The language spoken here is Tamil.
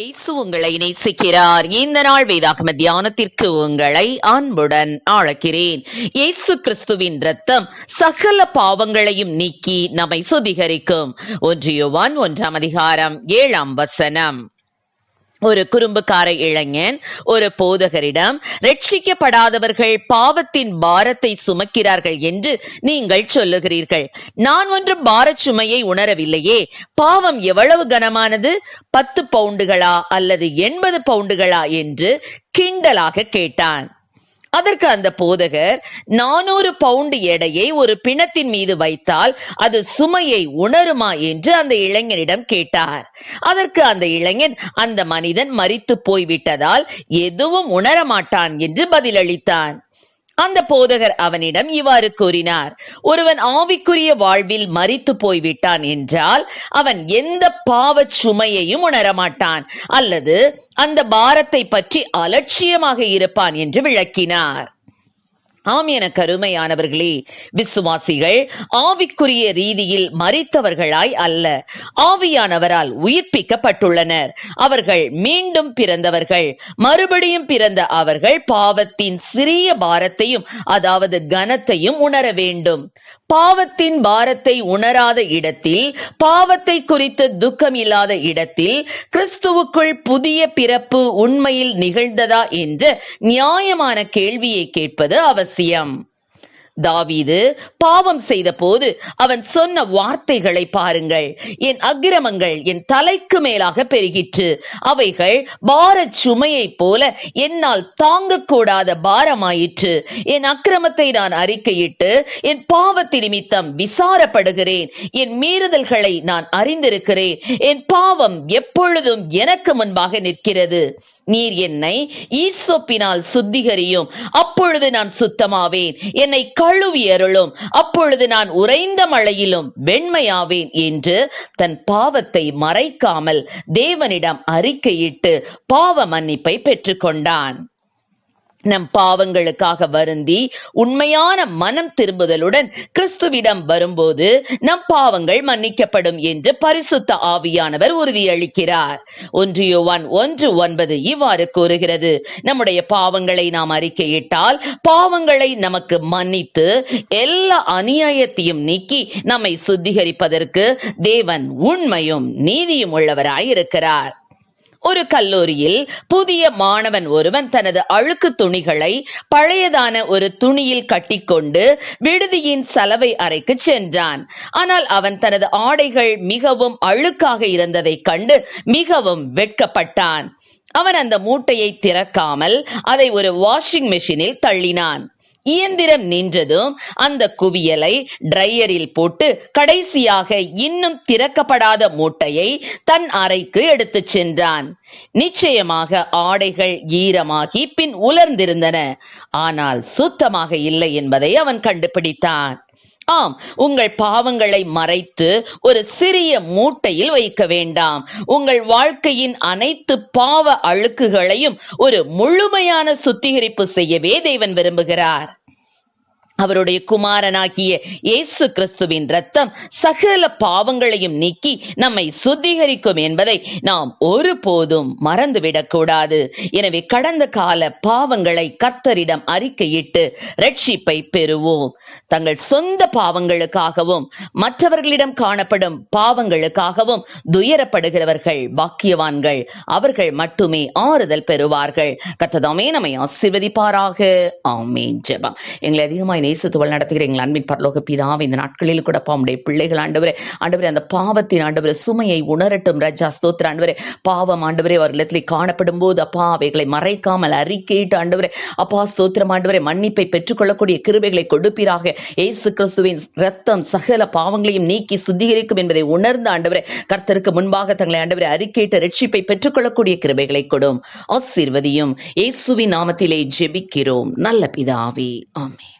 இயேசு உங்களை நேசிக்கிறார். இந்த நாள் வேதாகம தியானத்திற்கு உங்களை அன்புடன் அழைக்கிறேன் இயேசு கிறிஸ்துவின் ரத்தம் சகல பாவங்களையும் நீக்கி நம்மை சுத்திகரிக்கும். ஒன்றியோவான் ஒன்றாம் அதிகாரம் ஏழாம் வசனம். ஒரு குறும்புக்கார இளைஞன் ஒரு போதகரிடம் ரட்சிக்கப்படாதவர்கள் பாவத்தின் பாரத்தை சுமக்கிறார்கள் என்று நீங்கள் சொல்லுகிறீர்கள். நான் ஒன்றும் பாரச் சுமையை உணரவில்லையே. பாவம் எவ்வளவு கனமானது? பத்து பவுண்டுகளா அல்லது எண்பது பவுண்டுகளா? என்று கிண்டலாக கேட்டான். அதற்கு அந்த போதகர் நானூறு பவுண்டு எடையை ஒரு பிணத்தின் மீது வைத்தால் அது சுமையை உணருமா என்று அந்த இளைஞனிடம் கேட்டார். அதற்கு அந்த இளைஞன் அந்த மனிதன் மறித்து போய்விட்டதால் எதுவும் உணரமாட்டான் என்று பதிலளித்தான். அந்த போதகர் அவனிடம் இவ்வாறு கூறினார் ஒருவன் ஆவிக்குரிய வாழ்வில் மறித்து போய்விட்டான் என்றால் அவன் எந்த பாவச் சுமையையும் உணரமாட்டான் அல்லது அந்த பாரத்தை பற்றி அலட்சியமாக இருப்பான் என்று விளக்கினார். ஆம் என கருமையானவர்களே விசுவாசிகள் ஆவிக்குரிய ரீதியில் மறித்தவர்களாய் அல்ல. ஆவியானவரால் உயிர்ப்பிக்கப்பட்டுள்ளனர். அவர்கள் மீண்டும் பிறந்தவர்கள். மறுபடியும் பிறந்த அவர்கள் பாவத்தின் சிறிய பாரத்தையும் அதாவது கனத்தையும் உணர வேண்டும் பாவத்தின் பாரத்தை உணராத இடத்தில் பாவத்தை குறித்து துக்கம் இல்லாத இடத்தில் கிறிஸ்துவுக்குள் புதிய பிறப்பு உண்மையில் நிகழ்ந்ததா என்ற நியாயமான கேள்வியை கேட்பது அவசியம். தாவீது பாவம் செய்த போது அவன் சொன்ன வார்த்தைகளை பாருங்கள். என் அக்கிரமங்கள் என் தலைக்கு மேலாக பெருகிற்று. அவைகள் பாரச் சுமையைப் போல என்னால் தாங்கக்கூடாத பாரமாயிற்று. என் அக்கிரமத்தை நான் அறிக்கையிட்டு என் பாவத்தி நிமித்தம் விசாரப்படுகிறேன். என் மீறுதல்களை நான் அறிந்திருக்கிறேன். என் பாவம் எப்பொழுதும் எனக்கு முன்பாக நிற்கிறது. நீர் என்னை ஈசோப்பினால் சுத்திகரியும். அப்பொழுது நான் சுத்தமாவேன். என்னை கழுவி அருளும். அப்பொழுது நான் உறைந்த மழையிலும் வெண்மையாவேன் என்று தன் பாவத்தை மறைக்காமல் தேவனிடம் அறிக்கையிட்டு பாவ மன்னிப்பை பெற்றுக்கொண்டான். நம் பாவங்களுக்காக வருந்தி உண்மையான மனம் திரும்புதலுடன் கிறிஸ்துவிடம் வரும்போது நம் பாவங்கள் மன்னிக்கப்படும் என்று பரிசுத்த ஆவியானவர் உறுதியளிக்கிறார். ஒன்றியோவான் ஒன்று ஒன்பது இவ்வாறு கூறுகிறது. நம்முடைய பாவங்களை நாம் அறிக்கையிட்டால் பாவங்களை நமக்கு மன்னித்து எல்லா அநியாயத்தையும் நீக்கி நம்மை சுத்திகரிப்பதற்கு தேவன் உண்மையும் நீதியும் உள்ளவராய் இருக்கிறார் ஒரு கல்லூரியில் புதிய மாணவன் ஒருவன் தனது அழுக்கு துணிகளை பழையதான ஒரு துணியில் கட்டிக்கொண்டு விடுதியின் சலவை அறைக்கு சென்றான். ஆனால் அவன் தனது ஆடைகள் மிகவும் அழுக்காக இருந்ததைக் கண்டு மிகவும் வெட்கப்பட்டான். அவன் அந்த மூட்டையை திறக்காமல் அதை ஒரு வாஷிங் மெஷினில் தள்ளினான். இயந்திரம் நின்றதும் அந்த குவியலை ட்ரையரில் போட்டு கடைசியாக இன்னும் திறக்கப்படாத மூட்டையை தன் அறைக்கு எடுத்துச் சென்றான். நிச்சயமாக ஆடைகள் ஈரமாகி பின் உலர்ந்திருந்தன. ஆனால் சுத்தமாக இல்லை என்பதை அவன் கண்டுபிடித்தான். ஆம் உங்கள் பாவங்களை மறைத்து ஒரு சிறிய மூட்டையில் வைக்க வேண்டாம். உங்கள் வாழ்க்கையின் அனைத்து பாவ அழுக்குகளையும் ஒரு முழுமையான சுத்திகரிப்பு செய்யவே தேவன் விரும்புகிறார். அவருடைய குமாரனாகிய இயேசு கிறிஸ்துவின் ரத்தம் சகல பாவங்களையும் நீக்கி நம்மை சுத்திகரிக்கும் என்பதை நாம் ஒருபோதும் மறந்துவிடக்கூடாது. எனவே கடந்த கால பாவங்களை கத்தரிடம் அறிக்கையிட்டு ரட்சிப்பை பெறுவோம். தங்கள் சொந்த பாவங்களுக்காகவும் மற்றவர்களிடம் காணப்படும் பாவங்களுக்காகவும் துயரப்படுகிறவர்கள் பாக்கியவான்கள் அவர்கள் மட்டுமே ஆறுதல் பெறுவார்கள். கத்ததாமே நம்மை ஆசிர்வதிப்பாராக. ஆமேன். ஜெபம். எங்களை அதிகமாய் நேசத்துவல் நடத்துகிற எங்கள் அன்பின் பரலோக பிதாவை இந்த நாட்களில் கூட உடைய பிள்ளைகள் ஆண்டவரே ஆண்டவரே அந்த பாவத்தின் ஆண்டவரே சுமையை உணரட்டும். ரஜா ஸ்தோத்திர ஆண்டவரே. பாவம் ஆண்டவரே அவர்களிடத்தில் காணப்படும் போது அப்பா அவைகளை மறைக்காமல் அறிக்கையிட்டு ஆண்டவரே அப்பா ஸ்தோத்திரம் ஆண்டவரே மன்னிப்பை பெற்றுக்கொள்ளக்கூடிய கிருபைகளை கொடுப்பீராக. இயேசு கிறிஸ்துவின் ரத்தம் சகல பாவங்களையும் நீக்கி சுத்திகரிக்கும் என்பதை உணர்ந்த ஆண்டவரே கர்த்தருக்கு முன்பாக தங்களை ஆண்டவரை அறிக்கையிட்ட ரட்சிப்பை பெற்றுக்கொள்ளக்கூடிய கிருபைகளை கொடும். ஆசீர்வதியும். இயேசுவின் நாமத்திலே ஜெபிக்கிறோம். நல்ல பிதாவே ஆமென்.